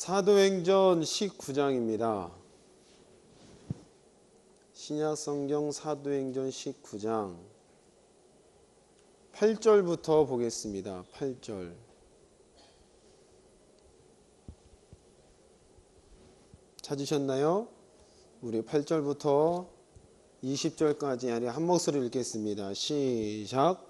사도행전 19장입니다. 신약성경 사도행전 19장 8절부터 보겠습니다. 8절. 찾으셨나요? 우리 8절부터 20절까지 한 목소리 읽겠습니다. 시작.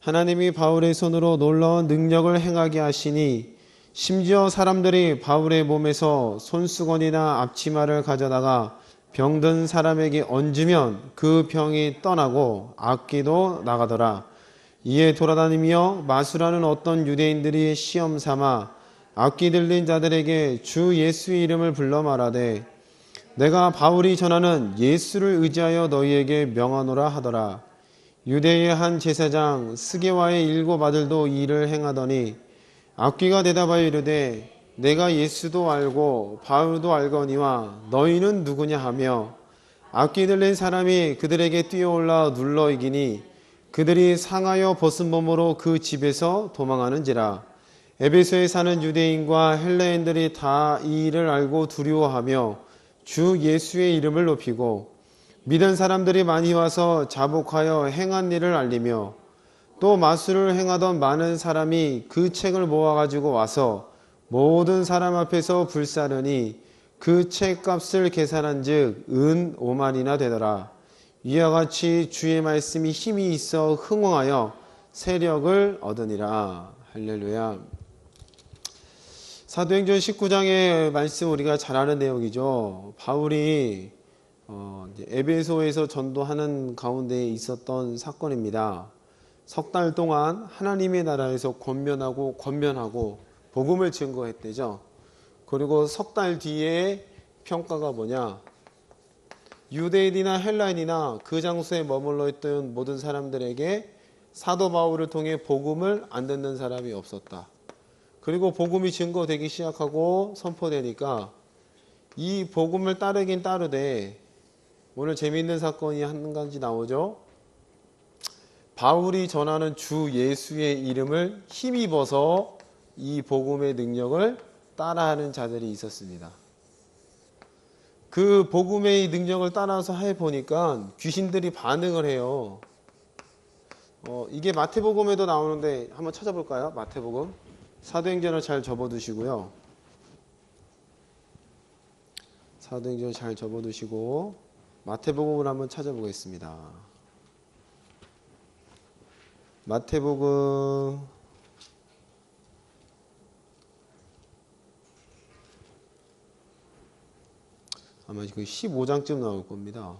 하나님이 바울의 손으로 놀라운 능력을 행하게 하시니 심지어 사람들이 바울의 몸에서 손수건이나 앞치마를 가져다가 병든 사람에게 얹으면 그 병이 떠나고 악기도 나가더라. 이에 돌아다니며 마수라는 어떤 유대인들이 시험 삼아 악기 들린 자들에게 주 예수의 이름을 불러 말하되 내가 바울이 전하는 예수를 의지하여 너희에게 명하노라 하더라. 유대의 한 제사장 스게와의 일곱 아들도 이 일을 행하더니 악귀가 대답하여 이르되 내가 예수도 알고 바울도 알거니와 너희는 누구냐 하며 악기 들린 사람이 그들에게 뛰어올라 눌러 이기니 그들이 상하여 벗은 몸으로 그 집에서 도망하는지라. 에베소에 사는 유대인과 헬레인들이 다 이 일을 알고 두려워하며 주 예수의 이름을 높이고 믿은 사람들이 많이 와서 자복하여 행한 일을 알리며 또 마술을 행하던 많은 사람이 그 책을 모아가지고 와서 모든 사람 앞에서 불사르니 그 책값을 계산한 즉은 5만이나 되더라. 이와 같이 주의 말씀이 힘이 있어 흥왕하여 세력을 얻으니라. 할렐루야. 사도행전 19장의 말씀 우리가 잘 아는 내용이죠. 바울이 어, 에베소에서 전도하는 가운데 있었던 사건입니다. 석 달 동안 하나님의 나라에서 권면하고 권면하고 복음을 증거했대죠. 그리고 석 달 뒤에 평가가 뭐냐? 유대인이나 헬라인이나 그 장소에 머물러 있던 모든 사람들에게 사도 바울을 통해 복음을 안 듣는 사람이 없었다. 그리고 복음이 증거되기 시작하고 선포되니까 이 복음을 따르긴 따르되 오늘 재미있는 사건이 한 가지 나오죠. 바울이 전하는 주 예수의 이름을 힘입어서 이 복음의 능력을 따라하는 자들이 있었습니다. 그 복음의 능력을 따라서 해 보니까 귀신들이 반응을 해요. 어, 이게 마태복음에도 나오는데 한번 찾아볼까요? 마태복음 사도행전을 잘 접어두시고요. 사도행전 잘 접어두시고 마태복음을 한번 찾아보겠습니다. 마태복음 아마 그 15장쯤 나올 겁니다.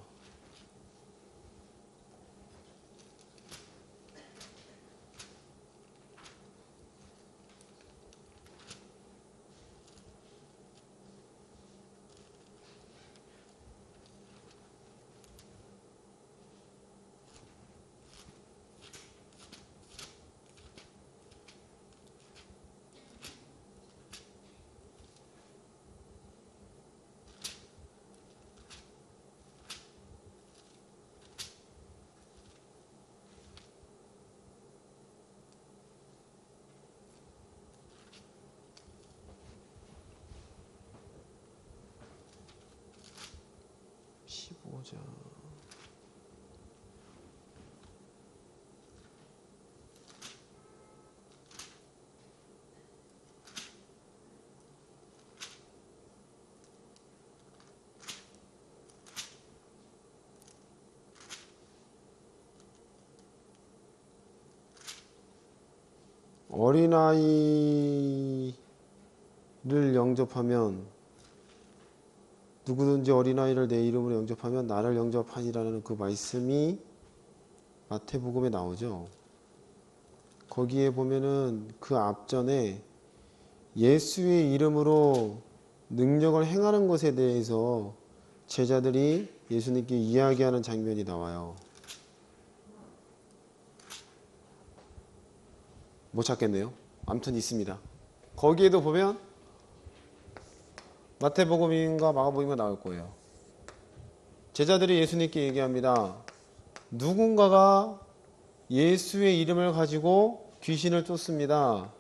보자. 어린아이를 영접하면 누구든지 어린아이를 내 이름으로 영접하면 나를 영접하니라는 그 말씀이 마태복음에 나오죠. 거기에 보면은 그 앞전에 예수의 이름으로 능력을 행하는 것에 대해서 제자들이 예수님께 이야기하는 장면이 나와요. 못 찾겠네요. 아무튼 있습니다. 거기에도 보면 마태복음인가 마가복음인가 나올 거예요. 제자들이 예수님께 얘기합니다. 누군가가 예수의 이름을 가지고 귀신을 쫓습니다.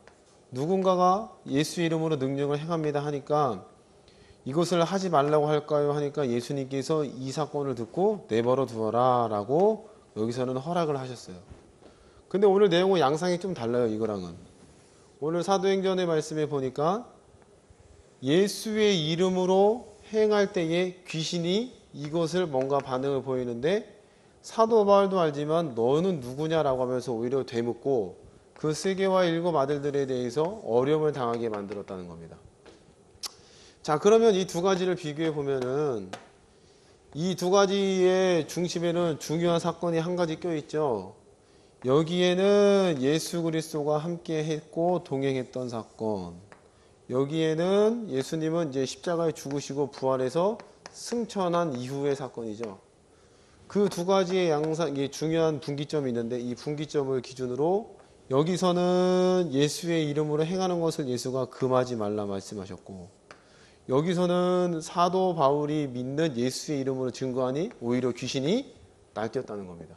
누군가가 예수의 이름으로 능력을 행합니다 하니까 이것을 하지 말라고 할까요? 하니까 예수님께서 이 사건을 듣고 내버려 두어라 라고 여기서는 허락을 하셨어요. 근데 오늘 내용은 양상이 좀 달라요, 이거랑은. 오늘 사도행전의 말씀에 보니까 예수의 이름으로 행할 때에 귀신이 이것을 뭔가 반응을 보이는데 사도 바울도 알지만 너는 누구냐라고 하면서 오히려 되묻고 그 세계와 일곱 아들들에 대해서 어려움을 당하게 만들었다는 겁니다. 자, 그러면 이 두 가지를 비교해 보면은 이 두 가지의 중심에는 중요한 사건이 한 가지 껴 있죠. 여기에는 예수 그리스도가 함께 했고 동행했던 사건. 여기에는 예수님은 이제 십자가에 죽으시고 부활해서 승천한 이후의 사건이죠. 그 두 가지의 양상, 이 중요한 분기점이 있는데 이 분기점을 기준으로 여기서는 예수의 이름으로 행하는 것을 예수가 금하지 말라 말씀하셨고 여기서는 사도 바울이 믿는 예수의 이름으로 증거하니 오히려 귀신이 날뛰었다는 겁니다.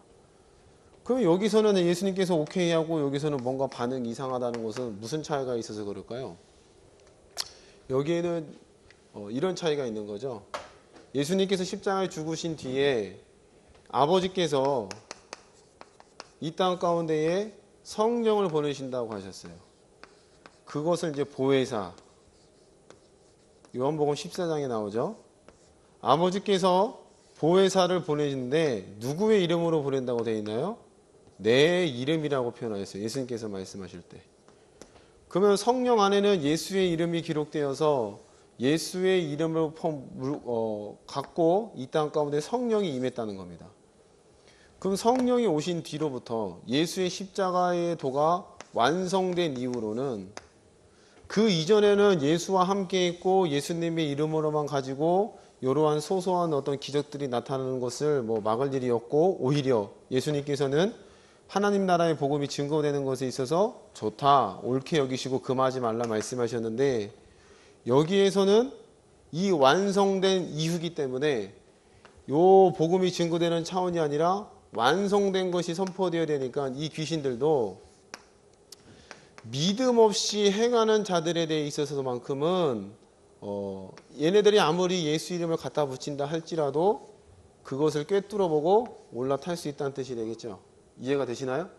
그럼 여기서는 예수님께서 오케이 하고 여기서는 뭔가 반응이 이상하다는 것은 무슨 차이가 있어서 그럴까요? 여기에는 어, 이런 차이가 있는 거죠. 예수님께서 십자가에 죽으신 뒤에 아버지께서 이 땅 가운데에 성령을 보내신다고 하셨어요. 그것을 이제 보혜사 요한복음 14장에 나오죠. 아버지께서 보혜사를 보내시는데 누구의 이름으로 보낸다고 되어 있나요? 내 이름이라고 표현하셨어요. 예수님께서 말씀하실 때. 그러면 성령 안에는 예수의 이름이 기록되어서 예수의 이름을 어, 갖고 이 땅 가운데 성령이 임했다는 겁니다. 그럼 성령이 오신 뒤로부터 예수의 십자가의 도가 완성된 이후로는 그 이전에는 예수와 함께 있고 예수님의 이름으로만 가지고 이러한 소소한 어떤 기적들이 나타나는 것을 뭐 막을 일이었고 오히려 예수님께서는 하나님 나라의 복음이 증거되는 것에 있어서 좋다 옳게 여기시고 금하지 말라 말씀하셨는데 여기에서는 이 완성된 이후기 때문에 요 복음이 증거되는 차원이 아니라 완성된 것이 선포되어야 되니까 이 귀신들도 믿음 없이 행하는 자들에 대해 있어서만큼은 어, 얘네들이 아무리 예수 이름을 갖다 붙인다 할지라도 그것을 꿰뚫어 보고 올라탈 수 있다는 뜻이 되겠죠. 이해가 되시나요?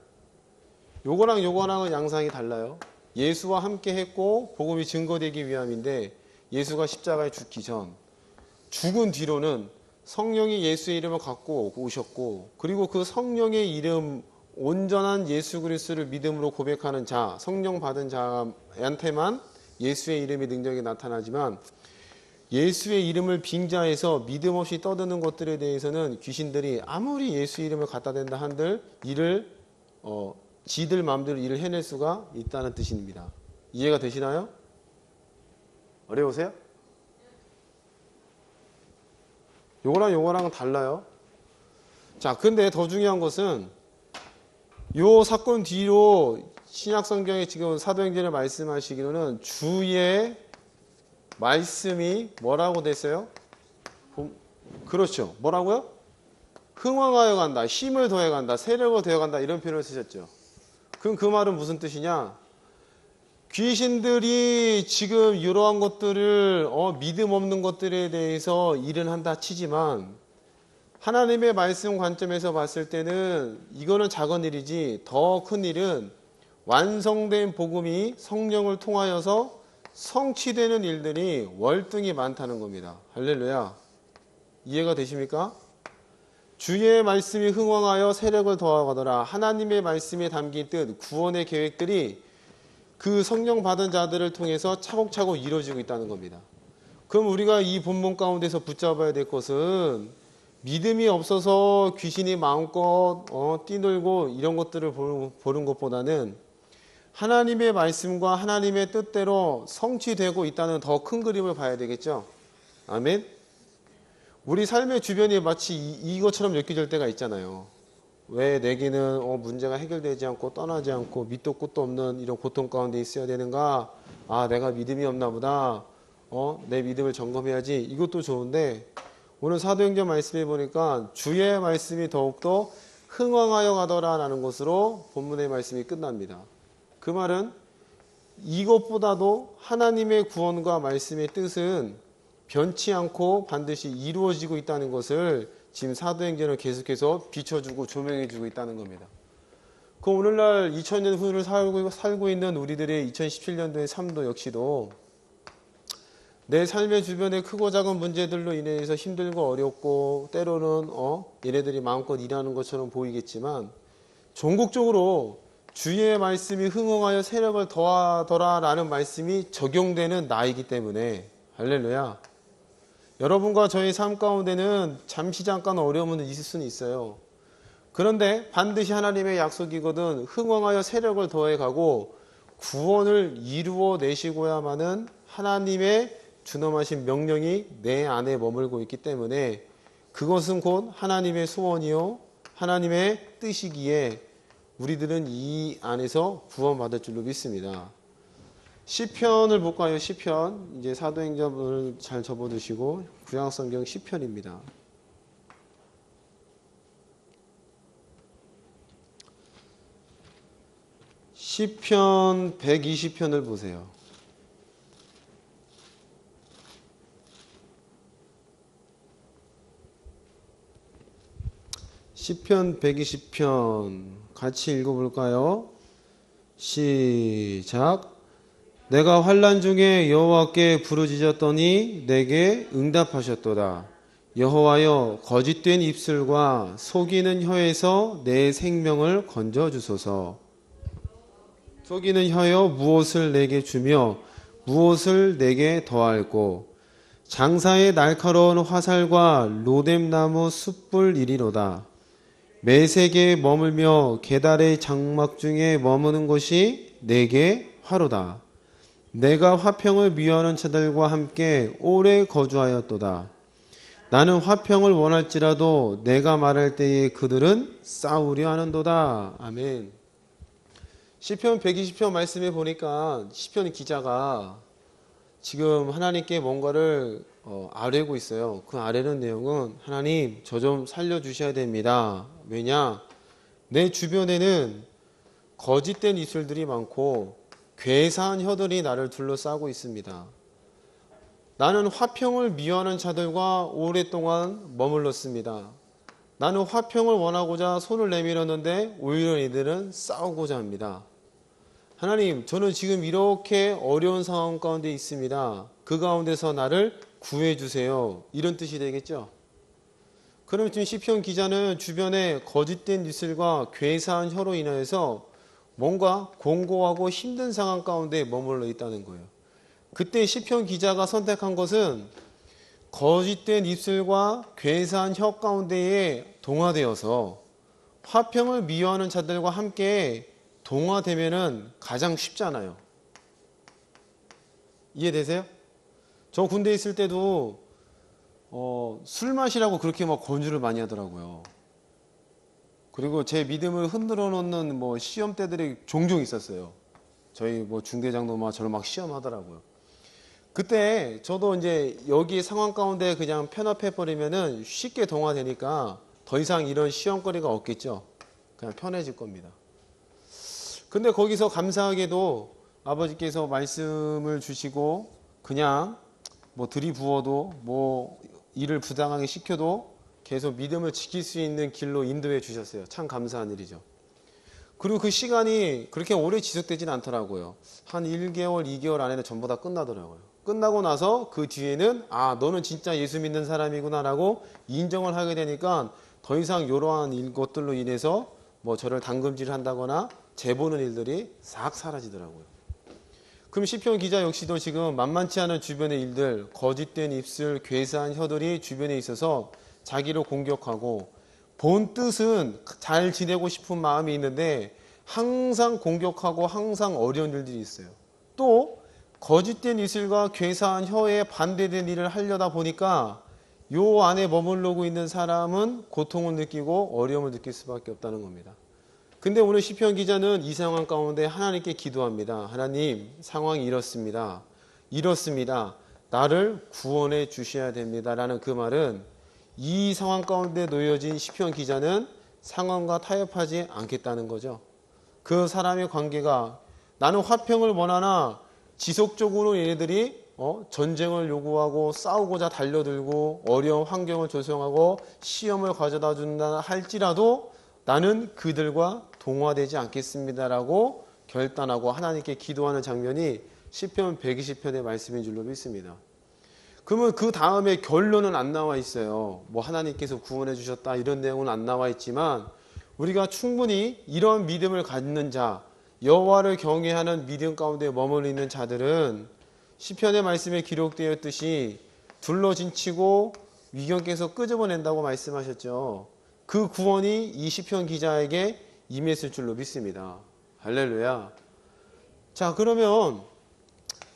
요거랑 요거랑은 양상이 달라요. 예수와 함께 했고 복음이 증거되기 위함인데 예수가 십자가에 죽기 전 죽은 뒤로는 성령이 예수의 이름을 갖고 오셨고 그리고 그 성령의 이름 온전한 예수 그리스도를 믿음으로 고백하는 자, 성령 받은 자한테만 예수의 이름의 능력이 나타나지만 예수의 이름을 빙자해서 믿음 없이 떠드는 것들에 대해서는 귀신들이 아무리 예수 이름을 갖다 댄다 한들 이를 어, 지들 마음대로 일을 해낼 수가 있다는 뜻입니다. 이해가 되시나요? 어려우세요? 요거랑 요거랑은 달라요. 자, 근데 더 중요한 것은 요 사건 뒤로 신약 성경에 지금 사도행전에 말씀하시기로는 주의 말씀이 뭐라고 됐어요? 그렇죠. 뭐라고요? 흥왕하여 간다, 힘을 더해 간다, 세력을 더해 간다 이런 표현을 쓰셨죠. 그럼 그 말은 무슨 뜻이냐? 귀신들이 지금 이러한 것들을 어, 믿음 없는 것들에 대해서 일은 한다 치지만 하나님의 말씀 관점에서 봤을 때는 이거는 작은 일이지 더 큰 일은 완성된 복음이 성령을 통하여서 성취되는 일들이 월등히 많다는 겁니다. 할렐루야. 이해가 되십니까? 주의 말씀이 흥왕하여 세력을 더하더라. 하나님의 말씀에 담긴 뜻, 구원의 계획들이 그 성령 받은 자들을 통해서 차곡차곡 이루어지고 있다는 겁니다. 그럼 우리가 이 본문 가운데서 붙잡아야 될 것은 믿음이 없어서 귀신이 마음껏 어, 뛰놀고 이런 것들을 보는 것보다는 하나님의 말씀과 하나님의 뜻대로 성취되고 있다는 더 큰 그림을 봐야 되겠죠. 아멘. 우리 삶의 주변이 마치 이, 이것처럼 엮여질 때가 있잖아요. 왜 내게는 어, 문제가 해결되지 않고 떠나지 않고 밑도 끝도 없는 이런 고통 가운데 있어야 되는가? 아, 내가 믿음이 없나 보다. 어, 내 믿음을 점검해야지. 이것도 좋은데 오늘 사도행전 말씀해 보니까 주의 말씀이 더욱더 흥왕하여 가더라라는 것으로 본문의 말씀이 끝납니다. 그 말은 이것보다도 하나님의 구원과 말씀의 뜻은 변치 않고 반드시 이루어지고 있다는 것을 지금 사도행전을 계속해서 비춰주고 조명해주고 있다는 겁니다. 그 오늘날 2000년 후를 살고, 살고 있는 우리들의 2017년도의 삶도 역시도 내 삶의 주변에 크고 작은 문제들로 인해서 힘들고 어렵고 때로는 어 얘네들이 마음껏 일하는 것처럼 보이겠지만 전국적으로 주의 말씀이 흥흥하여 세력을 더하더라 라는 말씀이 적용되는 나이기 때문에 할렐루야. 여러분과 저의 삶 가운데는 잠시 잠깐 어려움은 있을 수는 있어요. 그런데 반드시 하나님의 약속이거든 흥왕하여 세력을 더해가고 구원을 이루어 내시고야만은 하나님의 준엄하신 명령이 내 안에 머물고 있기 때문에 그것은 곧 하나님의 소원이요 하나님의 뜻이기에 우리들은 이 안에서 구원받을 줄로 믿습니다. 시편을 볼까요? 시편 이제 사도행전을 잘 접어두시고 구약성경 시편입니다. 시편 120편을 보세요. 시편 120편 같이 읽어볼까요? 시작. 내가 환란 중에 여호와께 부르짖었더니 내게 응답하셨도다. 여호와여 거짓된 입술과 속이는 혀에서 내 생명을 건져 주소서. 속이는 혀여 무엇을 내게 주며 무엇을 내게 더할꼬 장사의 날카로운 화살과 로뎀나무 숯불 이리로다. 매색에 머물며 계달의 장막 중에 머무는 것이 내게 화로다. 내가 화평을 미워하는 자들과 함께 오래 거주하였도다. 나는 화평을 원할지라도 내가 말할 때에 그들은 싸우려 하는도다. 아멘. 시편 120편 말씀에 보니까 시편 기자가 지금 하나님께 뭔가를 어, 아뢰고 있어요. 그 아뢰는 내용은 하나님 저 좀 살려주셔야 됩니다. 왜냐? 내 주변에는 거짓된 이슬들이 많고 괴사한 혀들이 나를 둘러싸고 있습니다. 나는 화평을 미워하는 자들과 오랫동안 머물렀습니다. 나는 화평을 원하고자 손을 내밀었는데 오히려 이들은 싸우고자 합니다. 하나님, 저는 지금 이렇게 어려운 상황 가운데 있습니다. 그 가운데서 나를 구해 주세요. 이런 뜻이 되겠죠? 그럼 지금 시편 기자는 주변에 거짓된 뉴스과 괴사한 혀로 인하여서 뭔가 공고하고 힘든 상황 가운데 머물러 있다는 거예요. 그때 시편 기자가 선택한 것은 거짓된 입술과 괴사한 혀 가운데에 동화되어서 화평을 미워하는 자들과 함께 동화되면은 가장 쉽잖아요. 이해되세요? 저 군대 에 있을 때도 어, 술 마시라고 그렇게 막 권유를 많이 하더라고요. 그리고 제 믿음을 흔들어 놓는 뭐 시험 때들이 종종 있었어요. 저희 뭐 중대장도 막 저를 막 시험하더라고요. 그때 저도 이제 여기 상황 가운데 그냥 편협해 버리면은 쉽게 동화되니까 더 이상 이런 시험거리가 없겠죠. 그냥 편해질 겁니다. 근데 거기서 감사하게도 아버지께서 말씀을 주시고 그냥 뭐 들이부어도 뭐 일을 부당하게 시켜도 계속 믿음을 지킬 수 있는 길로 인도해 주셨어요. 참 감사한 일이죠. 그리고 그 시간이 그렇게 오래 지속되진 않더라고요. 한 1개월, 2개월 안에는 전부 다 끝나더라고요. 끝나고 나서 그 뒤에는 아, 너는 진짜 예수 믿는 사람이구나라고 인정을 하게 되니까 더 이상 이러한 것들로 인해서 뭐 저를 당금질 한다거나 재보는 일들이 싹 사라지더라고요. 그럼 시편 기자 역시도 지금 만만치 않은 주변의 일들, 거짓된 입술, 괴사한 혀들이 주변에 있어서 자기를 공격하고 본 뜻은 잘 지내고 싶은 마음이 있는데 항상 공격하고 항상 어려운 일들이 있어요. 또 거짓된 입술과 괴사한 혀에 반대된 일을 하려다 보니까 요 안에 머물러고 있는 사람은 고통을 느끼고 어려움을 느낄 수밖에 없다는 겁니다. 근데 오늘 시편 기자는 이 상황 가운데 하나님께 기도합니다. 하나님, 상황이 이렇습니다. 이렇습니다. 나를 구원해 주셔야 됩니다. 라는 그 말은 이 상황 가운데 놓여진 시편 기자는 상황과 타협하지 않겠다는 거죠. 그 사람의 관계가 나는 화평을 원하나 지속적으로 얘네들이 어, 전쟁을 요구하고 싸우고자 달려들고 어려운 환경을 조성하고 시험을 가져다 준다 할지라도 나는 그들과 동화되지 않겠습니다라고 결단하고 하나님께 기도하는 장면이 시편 120편의 말씀인 줄로 믿습니다. 그러면 그 다음에 결론은 안 나와 있어요. 뭐 하나님께서 구원해 주셨다 이런 내용은 안 나와 있지만 우리가 충분히 이런 믿음을 갖는 자, 여호와를 경외하는 믿음 가운데 머물러 있는 자들은 시편의 말씀에 기록되었듯이 둘러진치고 위경께서 끄집어낸다고 말씀하셨죠. 그 구원이 이 시편 기자에게 임했을 줄로 믿습니다. 할렐루야. 자, 그러면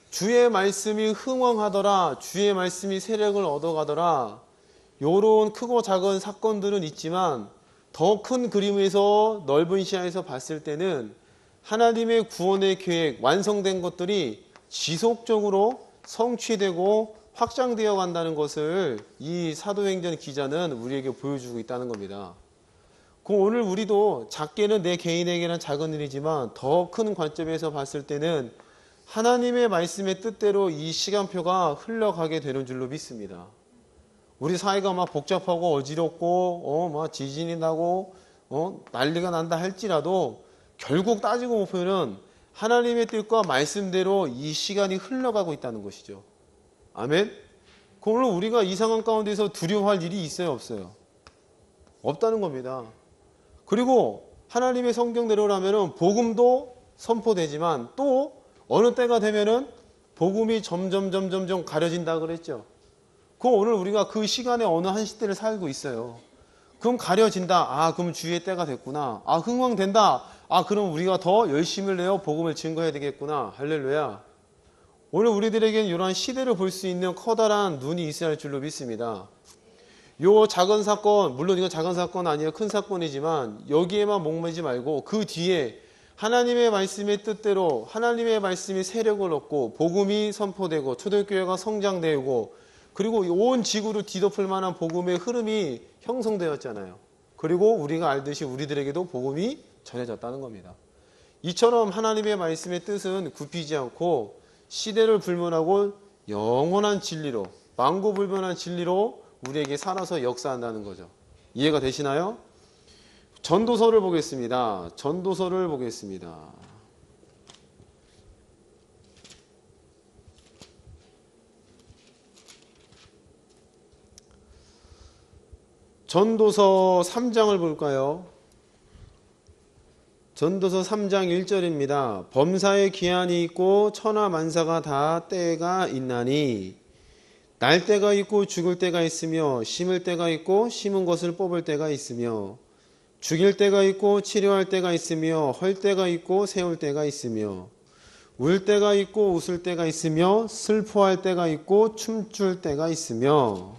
주의 말씀이 흥왕하더라, 주의 말씀이 세력을 얻어가더라, 요런 크고 작은 사건들은 있지만 더 큰 그림에서 넓은 시야에서 봤을 때는 하나님의 구원의 계획, 완성된 것들이 지속적으로 성취되고 확장되어 간다는 것을 이 사도행전 기자는 우리에게 보여주고 있다는 겁니다. 그 오늘 우리도 작게는 내 개인에게는 작은 일이지만 더 큰 관점에서 봤을 때는 하나님의 말씀의 뜻대로 이 시간표가 흘러가게 되는 줄로 믿습니다. 우리 사회가 막 복잡하고 어지럽고 어 막 지진이 나고 어 난리가 난다 할지라도 결국 따지고 보면은 하나님의 뜻과 말씀대로 이 시간이 흘러가고 있다는 것이죠. 아멘. 그걸로 우리가 이 상황 가운데서 두려워할 일이 있어요, 없어요? 없다는 겁니다. 그리고 하나님의 성경대로라면은 복음도 선포되지만 또 어느 때가 되면은 복음이 점점 점점점 가려진다 그랬죠. 그 오늘 우리가 그 시간에 어느 한 시대를 살고 있어요. 그럼 가려진다. 아, 그럼 주의 때가 됐구나. 아, 흥왕된다. 아, 그럼 우리가 더 열심을 내어 복음을 증거해야 되겠구나. 할렐루야. 오늘 우리들에게는 이러한 시대를 볼 수 있는 커다란 눈이 있어야 할 줄로 믿습니다. 요 작은 사건, 물론 이건 작은 사건 아니에요. 큰 사건이지만 여기에만 목매지 말고 그 뒤에 하나님의 말씀의 뜻대로 하나님의 말씀이 세력을 얻고 복음이 선포되고 초대교회가 성장되고 그리고 온 지구를 뒤덮을 만한 복음의 흐름이 형성되었잖아요. 그리고 우리가 알듯이 우리들에게도 복음이 전해졌다는 겁니다. 이처럼 하나님의 말씀의 뜻은 굽히지 않고 시대를 불문하고 영원한 진리로 망고불변한 진리로 우리에게 살아서 역사한다는 거죠. 이해가 되시나요? 전도서를 보겠습니다. 전도서를 보겠습니다. 전도서 3장을 볼까요? 전도서 3장 1절입니다. 범사의 기한이 있고 천하 만사가 다 때가 있나니 날 때가 있고 죽을 때가 있으며 심을 때가 있고 심은 것을 뽑을 때가 있으며 죽일 때가 있고 치료할 때가 있으며 헐 때가 있고 세울 때가 있으며 울 때가 있고 웃을 때가 있으며 슬퍼할 때가 있고 춤출 때가 있으며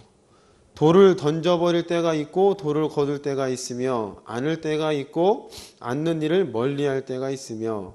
돌을 던져버릴 때가 있고 돌을 거둘 때가 있으며 안을 때가 있고 앉는 일을 멀리할 때가 있으며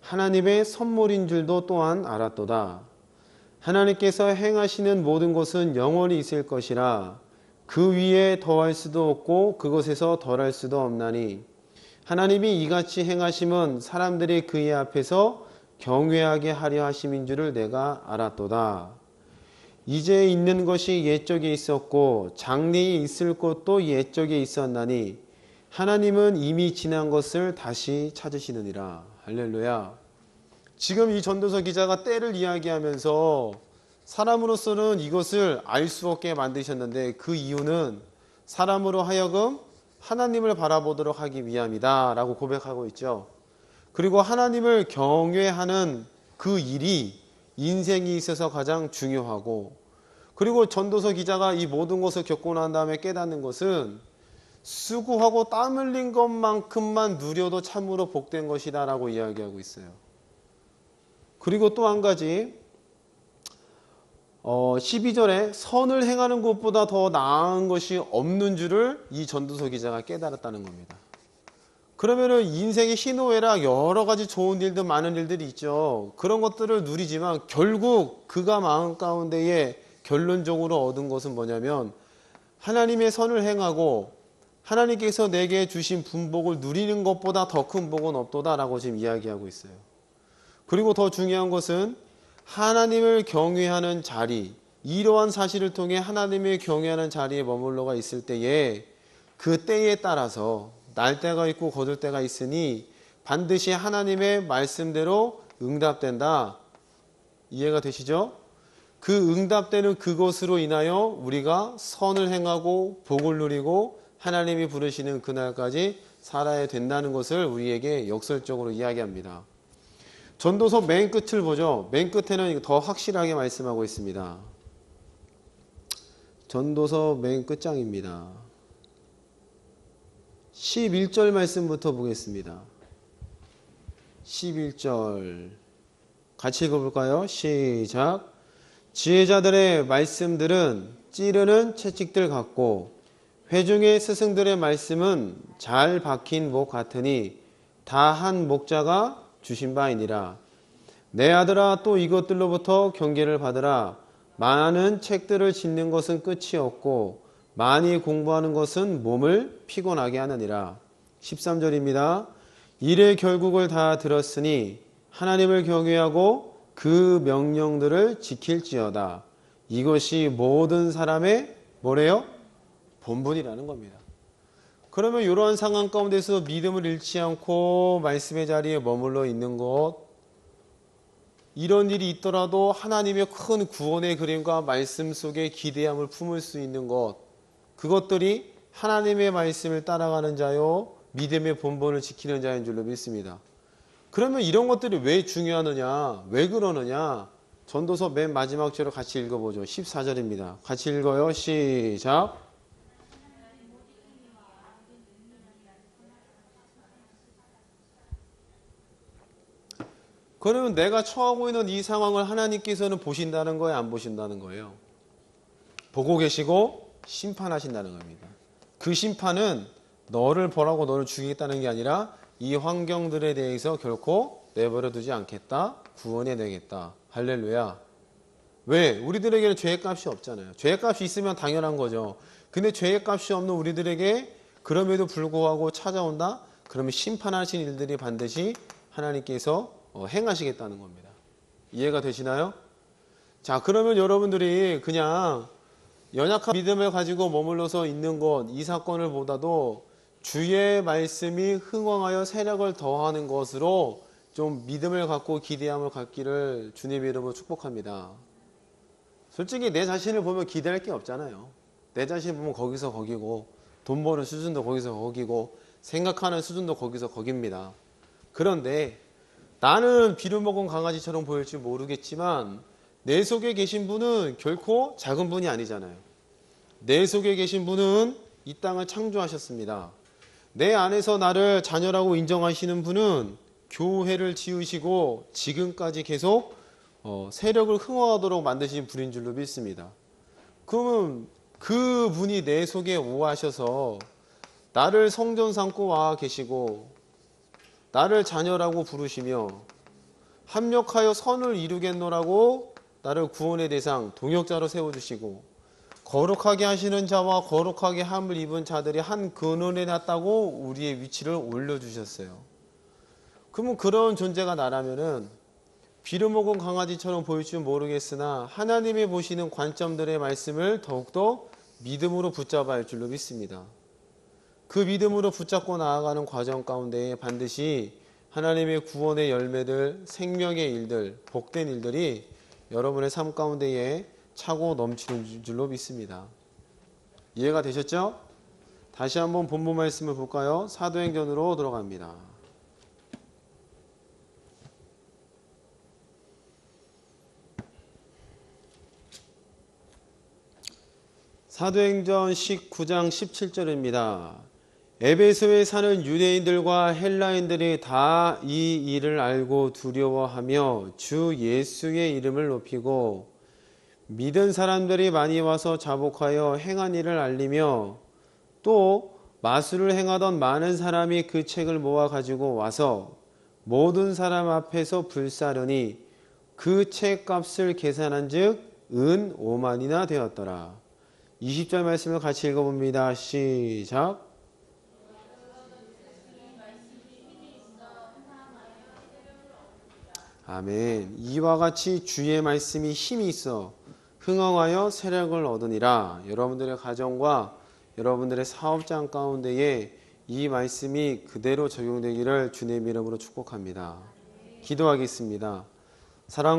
하나님의 선물인 줄도 또한 알았도다. 하나님께서 행하시는 모든 것은 영원히 있을 것이라 그 위에 더할 수도 없고 그것에서 덜할 수도 없나니 하나님이 이같이 행하심은 사람들이 그의 앞에서 경외하게 하려 하심인 줄을 내가 알았도다. 이제 있는 것이 옛적에 있었고 장래에 있을 것도 옛적에 있었나니 하나님은 이미 지난 것을 다시 찾으시느니라. 할렐루야. 지금 이 전도서 기자가 때를 이야기하면서 사람으로서는 이것을 알 수 없게 만드셨는데 그 이유는 사람으로 하여금 하나님을 바라보도록 하기 위함이다 라고 고백하고 있죠. 그리고 하나님을 경외하는 그 일이 인생에 있어서 가장 중요하고 그리고 전도서 기자가 이 모든 것을 겪고 난 다음에 깨닫는 것은 수고하고 땀 흘린 것만큼만 누려도 참으로 복된 것이다 라고 이야기하고 있어요. 그리고 또 한 가지 어, 12절에 선을 행하는 것보다 더 나은 것이 없는 줄을 이 전도서 기자가 깨달았다는 겁니다. 그러면은 인생의 희노애락 여러 가지 좋은 일들 많은 일들이 있죠. 그런 것들을 누리지만 결국 그가 마음 가운데에 결론적으로 얻은 것은 뭐냐면 하나님의 선을 행하고 하나님께서 내게 주신 분복을 누리는 것보다 더 큰 복은 없도다라고 지금 이야기하고 있어요. 그리고 더 중요한 것은 하나님을 경외하는 자리, 이러한 사실을 통해 하나님을 경외하는 자리에 머물러가 있을 때에 그 때에 따라서 날 때가 있고 거둘 때가 있으니 반드시 하나님의 말씀대로 응답된다. 이해가 되시죠? 그 응답되는 그것으로 인하여 우리가 선을 행하고 복을 누리고 하나님이 부르시는 그날까지 살아야 된다는 것을 우리에게 역설적으로 이야기합니다. 전도서 맨 끝을 보죠. 맨 끝에는 더 확실하게 말씀하고 있습니다. 전도서 맨 끝장입니다. 11절 말씀부터 보겠습니다. 11절 같이 읽어볼까요? 시작 지혜자들의 말씀들은 찌르는 채찍들 같고 회중의 스승들의 말씀은 잘 박힌 목 같으니 다 한 목자가 주신 바이니라. 내 아들아 또 이것들로부터 경계를 받으라. 많은 책들을 짓는 것은 끝이 없고 많이 공부하는 것은 몸을 피곤하게 하느니라. 13절입니다. 일의 결국을 다 들었으니 하나님을 경외하고 그 명령들을 지킬지어다. 이것이 모든 사람의 뭐래요? 본분이라는 겁니다. 그러면 이러한 상황 가운데서 믿음을 잃지 않고 말씀의 자리에 머물러 있는 것, 이런 일이 있더라도 하나님의 큰 구원의 그림과 말씀 속에 기대함을 품을 수 있는 것, 그것들이 하나님의 말씀을 따라가는 자요, 믿음의 본본을 지키는 자인 줄로 믿습니다. 그러면 이런 것들이 왜 중요하느냐, 왜 그러느냐, 전도서 맨 마지막 절을 같이 읽어보죠. 14절입니다. 같이 읽어요. 시작. 그러면 내가 처하고 있는 이 상황을 하나님께서는 보신다는 거예요? 안 보신다는 거예요? 보고 계시고 심판하신다는 겁니다. 그 심판은 너를 벌하고 너를 죽이겠다는 게 아니라 이 환경들에 대해서 결코 내버려 두지 않겠다. 구원해 내겠다. 할렐루야. 왜? 우리들에게는 죄의 값이 없잖아요. 죄의 값이 있으면 당연한 거죠. 근데 죄의 값이 없는 우리들에게 그럼에도 불구하고 찾아온다? 그러면 심판하신 일들이 반드시 하나님께서 어, 행하시겠다는 겁니다. 이해가 되시나요? 자, 그러면 여러분들이 그냥 연약한 믿음을 가지고 머물러서 있는 것, 이 사건을 보다도 주의 말씀이 흥왕하여 세력을 더하는 것으로 좀 믿음을 갖고 기대함을 갖기를 주님 이름으로 축복합니다. 솔직히 내 자신을 보면 기대할 게 없잖아요. 내 자신을 보면 거기서 거기고 돈 버는 수준도 거기서 거기고 생각하는 수준도 거기서 거깁니다. 그런데 나는 비를 먹은 강아지처럼 보일지 모르겠지만 내 속에 계신 분은 결코 작은 분이 아니잖아요. 내 속에 계신 분은 이 땅을 창조하셨습니다. 내 안에서 나를 자녀라고 인정하시는 분은 교회를 지으시고 지금까지 계속 어, 세력을 흥화하도록 만드신 분인 줄로 믿습니다. 그러면 그 분이 내 속에 오하셔서 나를 성전 삼고 와 계시고 나를 자녀라고 부르시며 합력하여 선을 이루겠노라고 나를 구원의 대상 동역자로 세워주시고 거룩하게 하시는 자와 거룩하게 함을 입은 자들이 한 근원에 놨다고 우리의 위치를 올려주셨어요. 그러면 그런 존재가 나라면은 비름먹은 강아지처럼 보일지 모르겠으나 하나님이 보시는 관점들의 말씀을 더욱더 믿음으로 붙잡아야 할 줄로 믿습니다. 그 믿음으로 붙잡고 나아가는 과정 가운데 반드시 하나님의 구원의 열매들, 생명의 일들, 복된 일들이 여러분의 삶 가운데에 차고 넘치는 줄로 믿습니다. 이해가 되셨죠? 다시 한번 본문 말씀을 볼까요? 사도행전으로 들어갑니다. 사도행전 19장 17절입니다. 에베소에 사는 유대인들과 헬라인들이 다 이 일을 알고 두려워하며 주 예수의 이름을 높이고 믿은 사람들이 많이 와서 자복하여 행한 일을 알리며 또 마술을 행하던 많은 사람이 그 책을 모아 가지고 와서 모든 사람 앞에서 불사르니 그 책 값을 계산한 즉 은 5만이나 되었더라. 20절 말씀을 같이 읽어봅니다. 시작. 아멘. 이와 같이 주의 말씀이 힘이 있어 흥황하여 세력을 얻으니라. 여러분들의 가정과 여러분들의 사업장 가운데에 이 말씀이 그대로 적용되기를 주님의 이름으로 축복합니다. 기도하겠습니다. 사랑